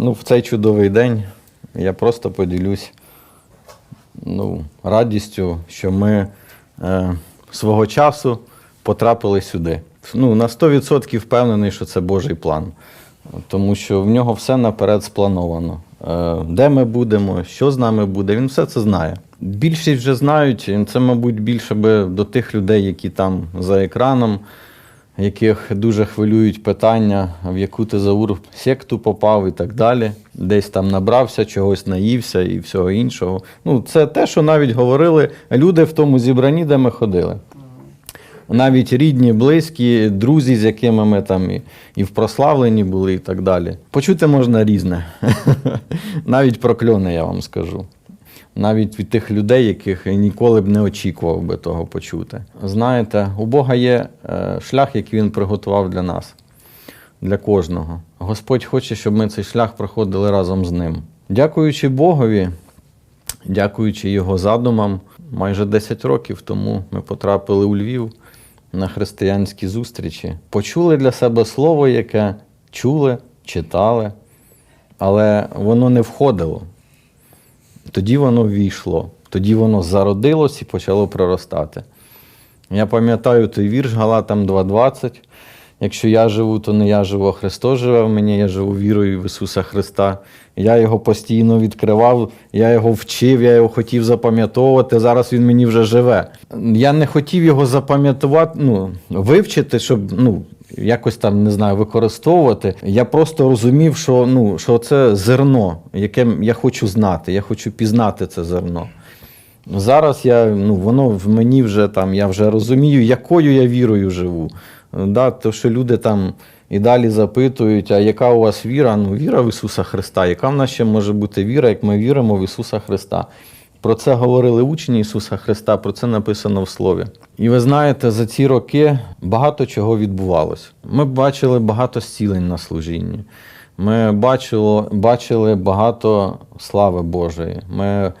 Ну, в цей чудовий день я просто поділюсь ну, радістю, що ми е, свого часу потрапили сюди. Ну, на 100% впевнений, що це Божий план, тому що в нього все наперед сплановано. Е, де ми будемо, що з нами буде, він все це знає. Більшість вже знають, це, мабуть, більше би до тих людей, які там за екраном, яких дуже хвилюють питання, в яку ти заур секту попав і так далі. Десь там набрався, чогось наївся і всього іншого. Ну, це те, що навіть говорили люди в тому зібранні, де ми ходили. Навіть рідні, близькі, друзі, з якими ми там і, і в прославленні були, і так далі. Почути можна різне. Навіть прокльони, я вам скажу. Навіть від тих людей, яких ніколи б не очікував би того почути. Знаєте, у Бога є е, шлях, який Він приготував для нас, для кожного. Господь хоче, щоб ми цей шлях проходили разом з ним. Дякуючи Богові, дякуючи Його задумам, майже 10 років тому ми потрапили у Львів на християнські зустрічі. Почули для себе слово, яке чули, читали, але воно не входило. Тоді воно ввійшло, тоді воно зародилось і почало проростати. Я пам'ятаю той вірш Галатам 2.20. Якщо я живу, то не я живу, а Христос живе в мені, я живу вірою в Ісуса Христа. Я його постійно відкривав, я його вчив, я його хотів запам'ятовувати. Зараз він мені вже живе. Я не хотів його запам'ятувати, ну, вивчити, щоб ну, якось там не знаю, використовувати. Я просто розумів, що, ну, що це зерно, яке я хочу знати, я хочу пізнати це зерно. Зараз я, ну, воно в мені вже там, я вже розумію, якою я вірою живу. Да, то, що люди там і далі запитують, а яка у вас віра? Ну, віра в Ісуса Христа. Яка в нас ще може бути віра, як ми віримо в Ісуса Христа? Про це говорили учні Ісуса Христа, про це написано в Слові. І ви знаєте, за ці роки багато чого відбувалось. Ми бачили багато зцілень на служінні. Ми бачили, бачили багато слави Божої. Ми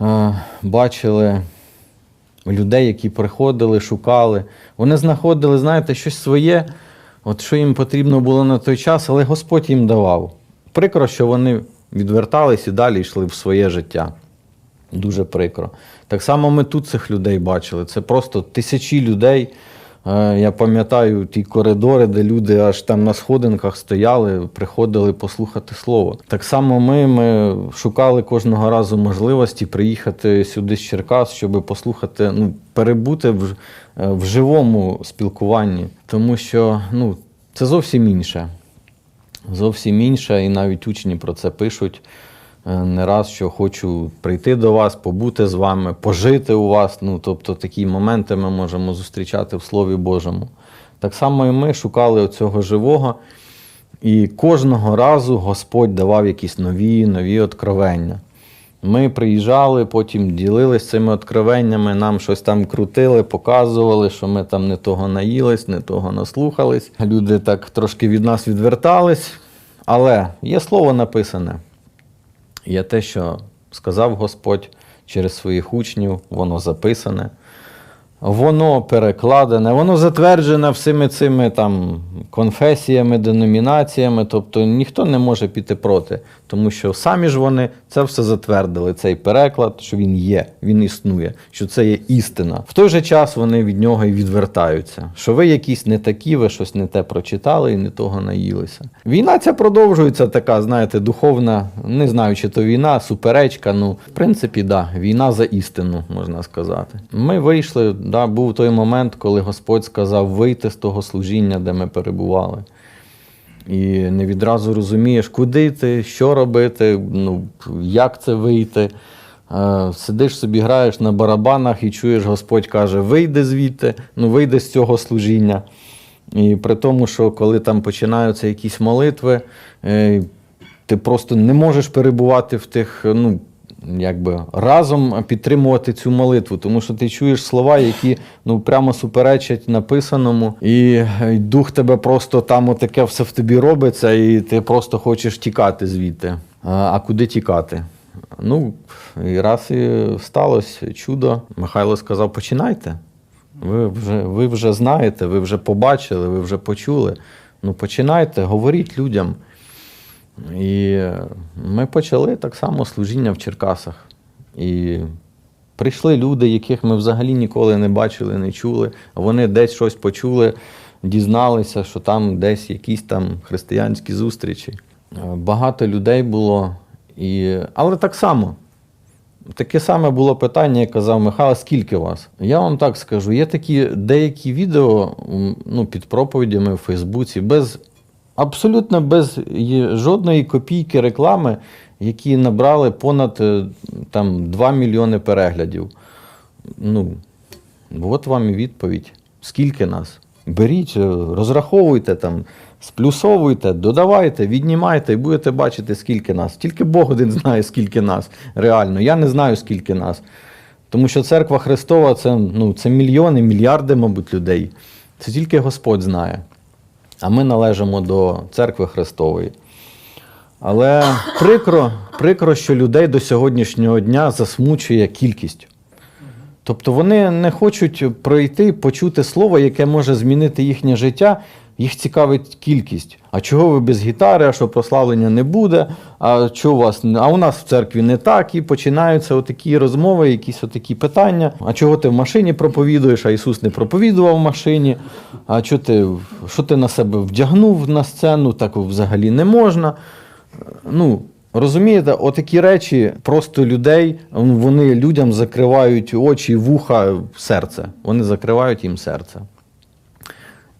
е, бачили людей, які приходили, шукали. Вони знаходили, знаєте, щось своє, от що їм потрібно було на той час, але Господь їм давав. Прикро, що вони відвертались і далі йшли в своє життя. Дуже прикро. Так само ми тут цих людей бачили. Це просто тисячі людей. Е, Я пам'ятаю ті коридори, де люди аж там на сходинках стояли, приходили послухати слово. Так само ми, ми шукали кожного разу можливості приїхати сюди з Черкас, щоб послухати, ну, перебути в, е, в живому спілкуванні, тому що ну, це зовсім інше. Зовсім інше, і навіть учні про це пишуть не раз, що хочу прийти до вас, побути з вами, пожити у вас. Ну, тобто такі моменти ми можемо зустрічати в Слові Божому. Так само і ми шукали оцього живого, і кожного разу Господь давав якісь нові, нові откровення. Ми приїжджали, потім ділились цими откровеннями, нам щось там крутили, показували, що ми там не того наїлись, не того наслухались. Люди так трошки від нас відвертались. Але є слово написане. Є те, що сказав Господь через своїх учнів, воно записане, воно перекладене, воно затверджене всіми цими там конфесіями, деномінаціями, тобто ніхто не може піти проти, тому що самі ж вони це все затвердили, цей переклад, що він є, він існує, що це є істина. В той же час вони від нього і відвертаються, що ви якісь не такі, ви щось не те прочитали і не того наїлися. Війна ця продовжується така, знаєте, духовна, не знаю, чи то війна, суперечка. Ну, в принципі, да, війна за істину, можна сказати. Ми вийшли, да, був той момент, коли Господь сказав вийти з того служіння, де ми перебували. І не відразу розумієш, куди ти, що робити, ну, як це вийти. Е, Сидиш собі, граєш на барабанах і чуєш, Господь каже, вийди звідти, ну вийди з цього служіння. І при тому, що коли там починаються якісь молитви, е, ти просто не можеш перебувати в тих, ну, якби разом підтримувати цю молитву, тому що ти чуєш слова, які ну прямо суперечать написаному, і е, дух тебе просто там отаке все в тобі робиться, і ти просто хочеш тікати звідти. А, куди тікати? Ну, і раз і сталося чудо. Михайло сказав: починайте. Ви вже, ви вже знаєте, ви вже побачили, ви вже почули. Ну, починайте, говоріть людям. І ми почали так само служіння в Черкасах. І прийшли люди, яких ми взагалі ніколи не бачили, не чули. Вони десь щось почули, дізналися, що там десь якісь там християнські зустрічі. Е, Багато людей було. І... Але так само. Таке саме було питання, як казав Михайло, скільки вас? Я вам так скажу, є такі деякі відео ну, під проповідями в Фейсбуці, без, абсолютно без жодної копійки реклами, які набрали понад е, там, 2 мільйони переглядів. Ну, от вам і відповідь. Скільки нас? Беріть, е, розраховуйте там, сплюсовуйте, додавайте, віднімайте і будете бачити, скільки нас. Тільки Бог один знає, скільки нас. Реально. Я не знаю, скільки нас. Тому що церква Христова це, ну, це мільйони, мільярди, мабуть, людей. Це тільки Господь знає. А ми належимо до церкви Христової. Але прикро, прикро, що людей до сьогоднішнього дня засмучує кількість. Тобто вони не хочуть пройти, почути слово, яке може змінити їхнє життя. Їх цікавить кількість. А чого ви без гітари, а що прославлення не буде? А що у вас а у нас в церкві не так? І починаються отакі розмови, якісь отакі питання. А чого ти в машині проповідуєш, а Ісус не проповідував в машині? А що ти, що ти на себе вдягнув на сцену? Так взагалі не можна. Ну, розумієте, отакі речі просто людей, вони людям закривають очі, вуха, серце. Вони закривають їм серце.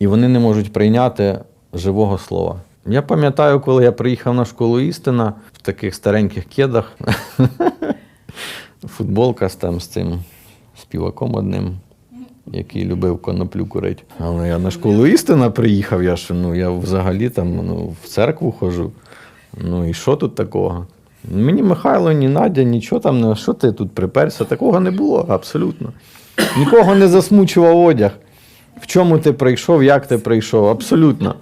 І вони не можуть прийняти живого слова. Я пам'ятаю, коли я приїхав на школу істина в таких стареньких кедах, футболка там з цим співаком одним, який любив коноплю курити. Але я на школу істина приїхав, я ж ну, я взагалі там ну, в церкву ходжу. Ну і що тут такого? Мені Михайло, ні Надя, нічого там що ти тут приперся? Такого не було абсолютно. Нікого не засмучував одяг. В чому ти прийшов, як ти прийшов? Абсолютно.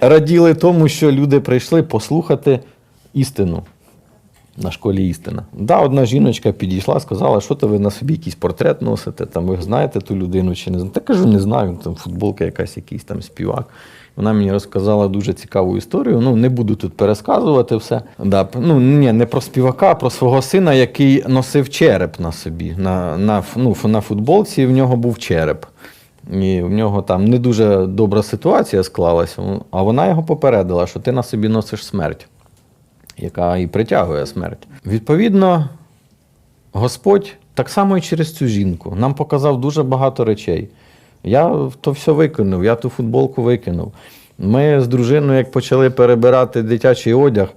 Раділи тому, що люди прийшли послухати істину на школі істина. Да, одна жіночка підійшла, сказала, що то ви на собі якийсь портрет носите, там ви знаєте ту людину чи не знаєте. Та кажу, не знаю, там футболка якась, якийсь там співак. Вона мені розказала дуже цікаву історію. Ну, не буду тут пересказувати все. Да, ну, ні, не про співака, а про свого сина, який носив череп на собі. На, на, ну, на футболці в нього був череп. І в нього там не дуже добра ситуація склалася, а вона його попередила, що ти на собі носиш смерть яка і притягує смерть. Відповідно, Господь так само і через цю жінку нам показав дуже багато речей. Я то все викинув, я ту футболку викинув. Ми з дружиною, як почали перебирати дитячий одяг,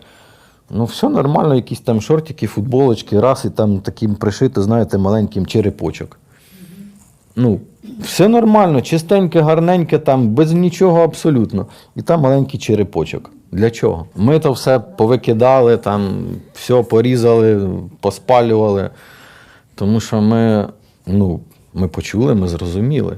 ну все нормально, якісь там шортики, футболочки, раз і там таким пришито, знаєте, маленьким черепочок. Ну, все нормально, чистеньке, гарненьке, там, без нічого абсолютно. І там маленький черепочок. Для чого? Ми то все повикидали, там, все порізали, поспалювали. Тому що ми, ну, ми почули, ми зрозуміли.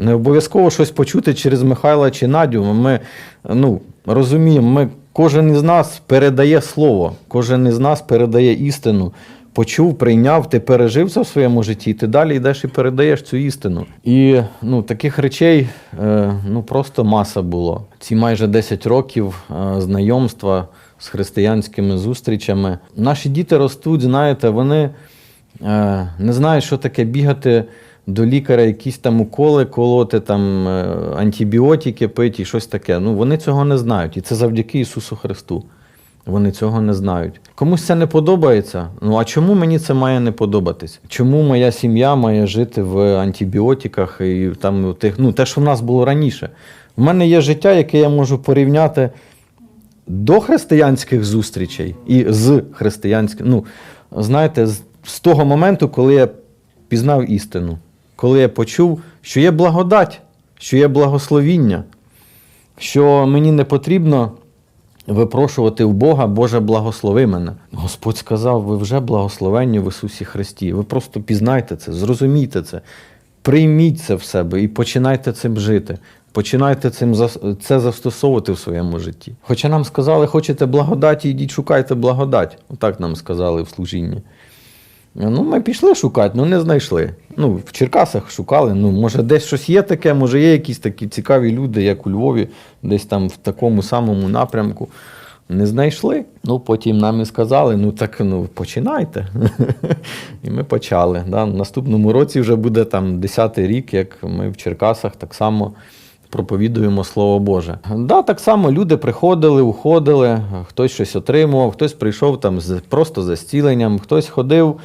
Не обов'язково щось почути через Михайла чи Надю. Ми ну, розуміємо, ми, кожен із нас передає слово, кожен із нас передає істину. Почув, прийняв, ти пережив це в своєму житті, ти далі йдеш і передаєш цю істину. І ну, таких речей е, ну, просто маса було. Ці майже 10 років е, знайомства з християнськими зустрічами. Наші діти ростуть, знаєте, вони е, не знають, що таке бігати до лікаря, якісь там уколи колоти, там е, антибіотики пити і щось таке. Ну, вони цього не знають. І це завдяки Ісусу Христу. Вони цього не знають. Комусь це не подобається. Ну а чому мені це має не подобатись? Чому моя сім'я має жити в антибіотиках і там тих, ну те, що в нас було раніше? У мене є життя, яке я можу порівняти до християнських зустрічей і з християнських. Ну, знаєте, з того моменту, коли я пізнав істину, коли я почув, що є благодать, що є благословіння, що мені не потрібно випрошувати у Бога, Боже, благослови мене. Господь сказав, ви вже благословенні в Ісусі Христі. Ви просто пізнайте це, зрозумійте це, прийміть це в себе і починайте цим жити. Починайте цим це застосовувати в своєму житті. Хоча нам сказали, хочете благодаті, йдіть шукайте благодать. Отак нам сказали в служінні. Ну, ми пішли шукати, ну не знайшли. Ну, в Черкасах шукали. Ну, може, десь щось є таке, може, є якісь такі цікаві люди, як у Львові, десь там в такому самому напрямку. Не знайшли. Ну, потім нам і сказали: ну так ну починайте. і ми почали. Да. В наступному році вже буде там 10-й рік, як ми в Черкасах так само проповідуємо Слово Боже. Да, так само люди приходили, уходили, хтось щось отримував, хтось прийшов там з, просто за зціленням, хтось ходив.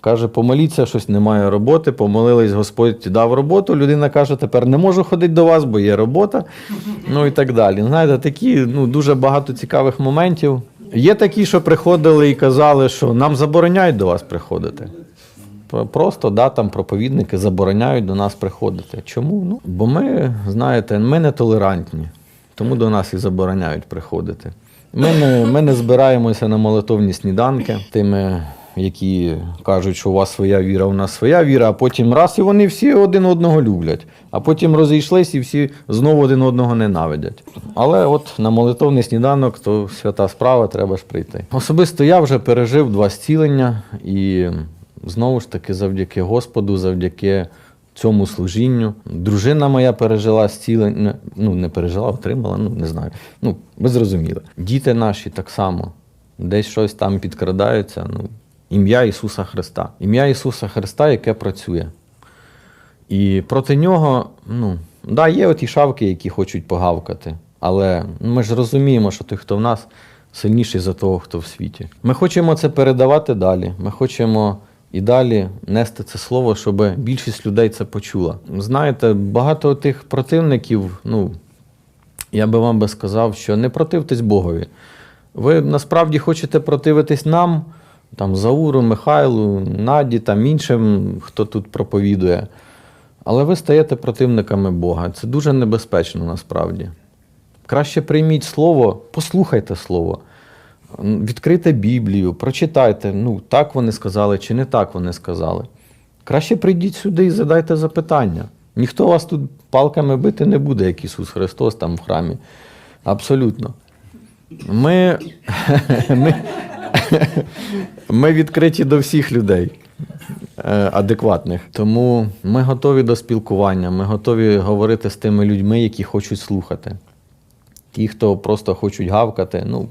Каже, помоліться, щось немає роботи, помолились, Господь дав роботу. Людина каже, тепер не можу ходити до вас, бо є робота. Ну і так далі. Знаєте, такі ну, дуже багато цікавих моментів. Є такі, що приходили і казали, що нам забороняють до вас приходити. Про- Просто да, там проповідники забороняють до нас приходити. Чому? Ну, бо ми, знаєте, ми не толерантні, тому до нас і забороняють приходити. Ми не, ми не збираємося на молитовні сніданки тими, які кажуть, що у вас своя віра, у нас своя віра, а потім раз і вони всі один одного люблять, а потім розійшлись і всі знову один одного ненавидять. Але от на молитовний сніданок то свята справа, треба ж прийти. Особисто я вже пережив два зцілення і знову ж таки завдяки Господу, завдяки цьому служінню. Дружина моя пережила зцілення, ну не пережила, отримала, ну не знаю. Ну, ви зрозуміли. Діти наші так само, десь щось там підкрадаються. Ну, ім'я Ісуса Христа. Ім'я Ісуса Христа, яке працює. І проти нього, ну, да, є оті шавки, які хочуть погавкати. Але ми ж розуміємо, що той, хто в нас, сильніший за того, хто в світі. Ми хочемо це передавати далі. Ми хочемо і далі нести це слово, щоб більшість людей це почула. Знаєте, багато тих противників, ну, я би вам би сказав, що не противтесь Богові. Ви насправді хочете противитись нам, там, Зауру, Михайлу, Наді, там іншим, хто тут проповідує. Але ви стаєте противниками Бога. Це дуже небезпечно насправді. Краще прийміть слово, послухайте слово, м, відкрийте Біблію, прочитайте, ну, так вони сказали чи не так вони сказали. Краще прийдіть сюди і задайте запитання. Ніхто вас тут палками бити не буде, як Ісус Христос там в храмі. Абсолютно. Ми, ми, ми відкриті до всіх людей е, адекватних. Тому ми готові до спілкування, ми готові говорити з тими людьми, які хочуть слухати. Ті, хто просто хочуть гавкати, ну,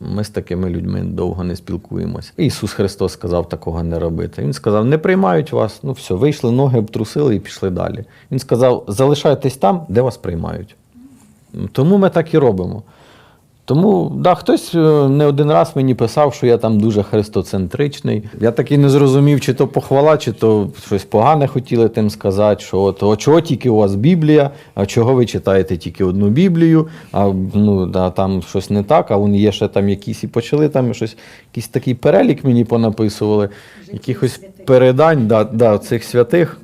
ми з такими людьми довго не спілкуємося. Ісус Христос сказав такого не робити. Він сказав: не приймають вас, ну все, вийшли, ноги обтрусили і пішли далі. Він сказав: залишайтесь там, де вас приймають. Тому ми так і робимо. Тому да, хтось е, не один раз мені писав, що я там дуже христоцентричний. Я так і не зрозумів, чи то похвала, чи то щось погане хотіли тим сказати, що от о, чого тільки у вас Біблія, а чого ви читаєте тільки одну Біблію, а ну, да, там щось не так, а вон є ще там якісь і почали там щось, якийсь такий перелік мені понаписували, якихось передань да, да, цих святих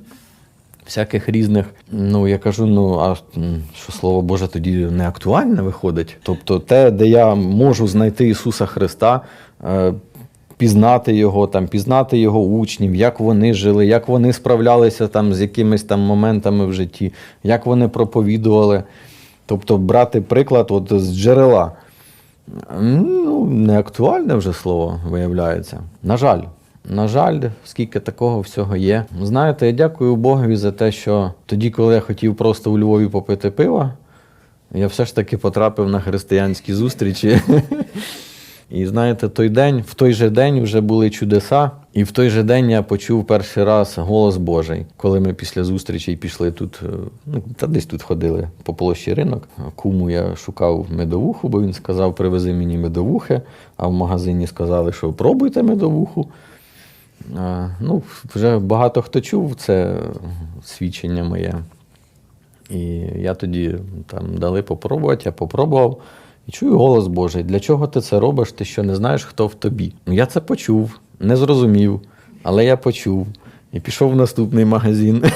всяких різних. Ну, я кажу, ну а що слово Боже тоді не актуальне виходить. Тобто те, де я можу знайти Ісуса Христа, е, пізнати Його, там, пізнати Його учнів, як вони жили, як вони справлялися там з якимись там моментами в житті, як вони проповідували. Тобто брати приклад от з джерела. Ну, не актуальне вже слово виявляється. На жаль. На жаль, скільки такого всього є. Знаєте, я дякую Богові за те, що тоді, коли я хотів просто у Львові попити пива, я все ж таки потрапив на християнські зустрічі. І знаєте, той день, в той же день вже були чудеса, і в той же день я почув перший раз голос Божий, коли ми після зустрічей пішли тут, е, ну та десь тут ходили по площі ринок. Куму я шукав медовуху, бо він сказав, привези мені медовухи, а в магазині сказали, що пробуйте медовуху. Ну, вже багато хто чув це свідчення моє. І я тоді там дали попробувати, я попробував. І чую голос Божий. Для чого ти це робиш? Ти що не знаєш, хто в тобі? Ну, я це почув, не зрозумів, але я почув. І пішов в наступний магазин.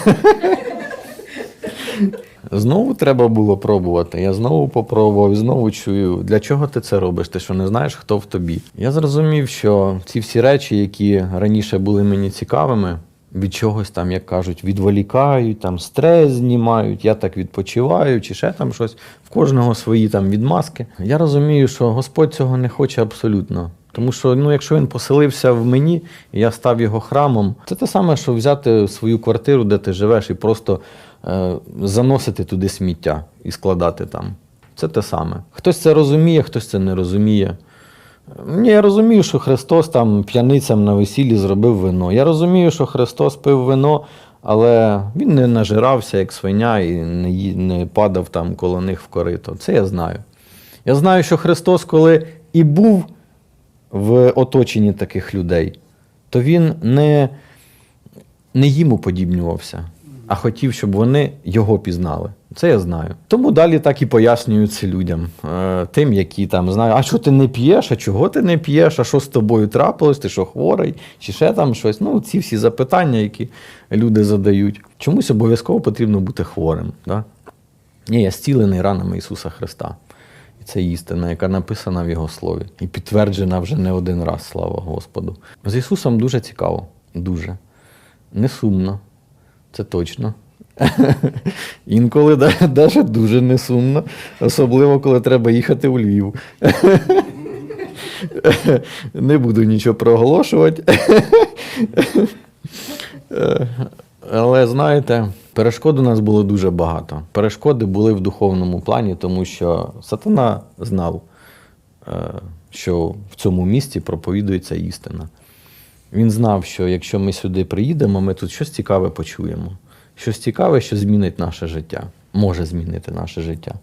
Знову треба було пробувати. Я знову попробував, знову чую. Для чого ти це робиш? Ти що не знаєш, хто в тобі? Я зрозумів, що ці всі речі, які раніше були мені цікавими, від чогось там, як кажуть, відволікають, там стрес знімають, я так відпочиваю, чи ще там щось. В кожного свої там відмазки. Я розумію, що Господь цього не хоче абсолютно. Тому що ну, якщо він поселився в мені, і я став його храмом, це те саме, що взяти свою квартиру, де ти живеш, і просто заносити туди сміття і складати там. Це те саме. Хтось це розуміє, хтось це не розуміє. Ні, я розумію, що Христос там п'яницям на весіллі зробив вино. Я розумію, що Христос пив вино, але він не нажирався, як свиня, і не, не падав там коло них в корито. Це я знаю. Я знаю, що Христос, коли і був в оточенні таких людей, то він не, не їм уподібнювався, а хотів, щоб вони його пізнали. Це я знаю. Тому далі так і пояснюю це людям, е, тим, які там знають, а що ти не п'єш, а чого ти не п'єш, а що з тобою трапилось, ти що хворий, чи ще там щось. Ну, ці всі запитання, які люди задають. Чомусь обов'язково потрібно бути хворим. Да? Ні, я зцілений ранами Ісуса Христа. І це істина, яка написана в Його слові і підтверджена вже не один раз, слава Господу. З Ісусом дуже цікаво, дуже. Не сумно, це точно. Інколи навіть дуже не сумно, особливо коли треба їхати у Львів. Не буду нічого проголошувати. Але знаєте, перешкод у нас було дуже багато. Перешкоди були в духовному плані, тому що сатана знав, е, що в цьому місті проповідується істина. Він знав, що якщо ми сюди приїдемо, ми тут щось цікаве почуємо. Щось цікаве, що змінить наше життя, може змінити наше життя.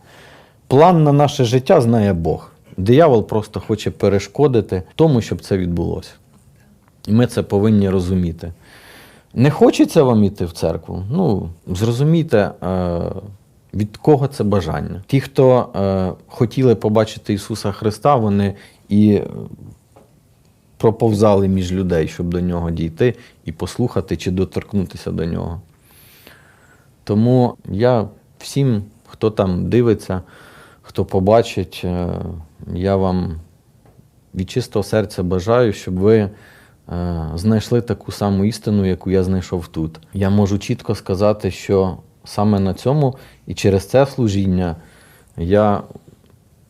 План на наше життя знає Бог. Диявол просто хоче перешкодити тому, щоб це відбулося. І ми це повинні розуміти. Не хочеться вам іти в церкву? Ну, зрозумійте, е, від кого це бажання. Ті, хто е, хотіли побачити Ісуса Христа, вони і проповзали між людей, щоб до нього дійти і послухати чи доторкнутися до нього. Тому я всім, хто там дивиться, хто побачить, е, я вам від чистого серця бажаю, щоб ви е, знайшли таку саму істину, яку я знайшов тут. Я можу чітко сказати, що саме на цьому і через це служіння я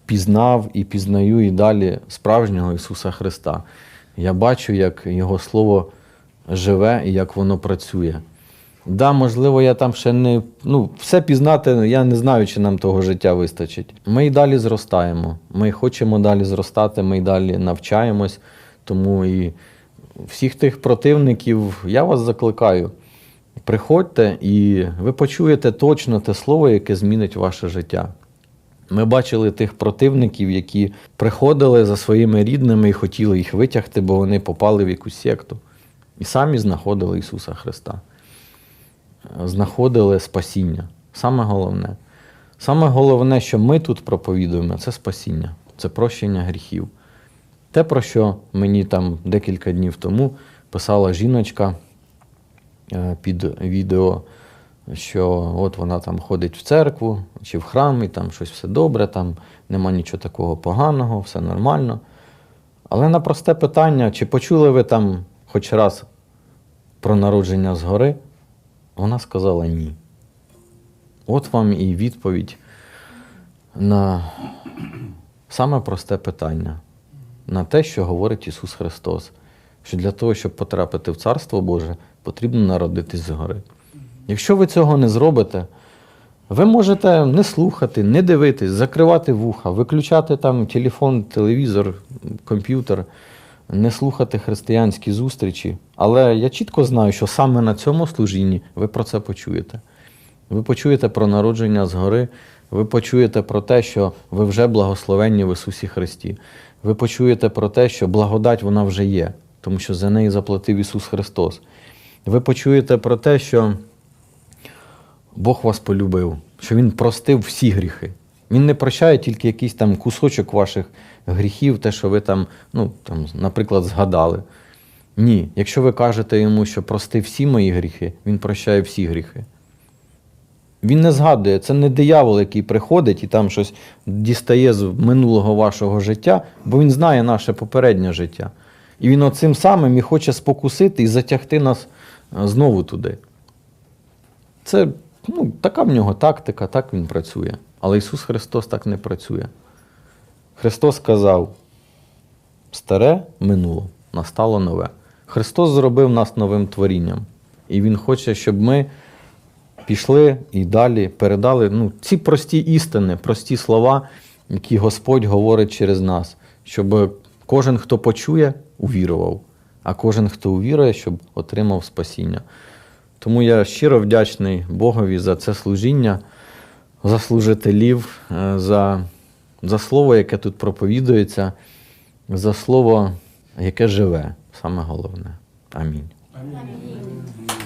пізнав і пізнаю і далі справжнього Ісуса Христа. Я бачу, як Його Слово живе і як воно працює. Да, можливо, я там ще не. Ну, все пізнати, я не знаю, чи нам того життя вистачить. Ми й далі зростаємо. Ми хочемо далі зростати, ми й далі навчаємось. Тому і всіх тих противників я вас закликаю. Приходьте і ви почуєте точно те слово, яке змінить ваше життя. Ми бачили тих противників, які приходили за своїми рідними і хотіли їх витягти, бо вони попали в якусь секту. І самі знаходили Ісуса Христа знаходили спасіння. Саме головне. Саме головне, що ми тут проповідуємо, це спасіння, це прощення гріхів. Те, про що мені там декілька днів тому писала жіночка е, під відео, що от вона там ходить в церкву чи в храм, і там щось все добре, там нема нічого такого поганого, все нормально. Але на просте питання, чи почули ви там хоч раз про народження згори, вона сказала ні. От вам і відповідь на саме просте питання, на те, що говорить Ісус Христос, що для того, щоб потрапити в Царство Боже, потрібно народитись згори. Якщо ви цього не зробите, ви можете не слухати, не дивитись, закривати вуха, виключати там телефон, телевізор, комп'ютер, не слухати християнські зустрічі. Але я чітко знаю, що саме на цьому служінні ви про це почуєте. Ви почуєте про народження згори, ви почуєте про те, що ви вже благословенні в Ісусі Христі. Ви почуєте про те, що благодать вона вже є, тому що за неї заплатив Ісус Христос. Ви почуєте про те, що Бог вас полюбив, що Він простив всі гріхи. Він не прощає тільки якийсь там кусочок ваших гріхів, те, що ви там, ну, там, наприклад, згадали. Ні, якщо ви кажете йому, що прости всі мої гріхи, він прощає всі гріхи. Він не згадує, це не диявол, який приходить і там щось дістає з минулого вашого життя, бо він знає наше попереднє життя. І він оцим самим і хоче спокусити і затягти нас е, знову туди. Це ну, така в нього тактика, так він працює. Але Ісус Христос так не працює. Христос сказав: старе минуло, настало нове. Христос зробив нас новим творінням. І Він хоче, щоб ми пішли і далі передали ну, ці прості істини, прості слова, які Господь говорить через нас, щоб кожен, хто почує, увірував, а кожен, хто увірує, щоб отримав спасіння. Тому я щиро вдячний Богові за це служіння, за служителів, е, за, за слово, яке тут проповідується, за слово, яке живе, саме головне. Амінь. Амінь.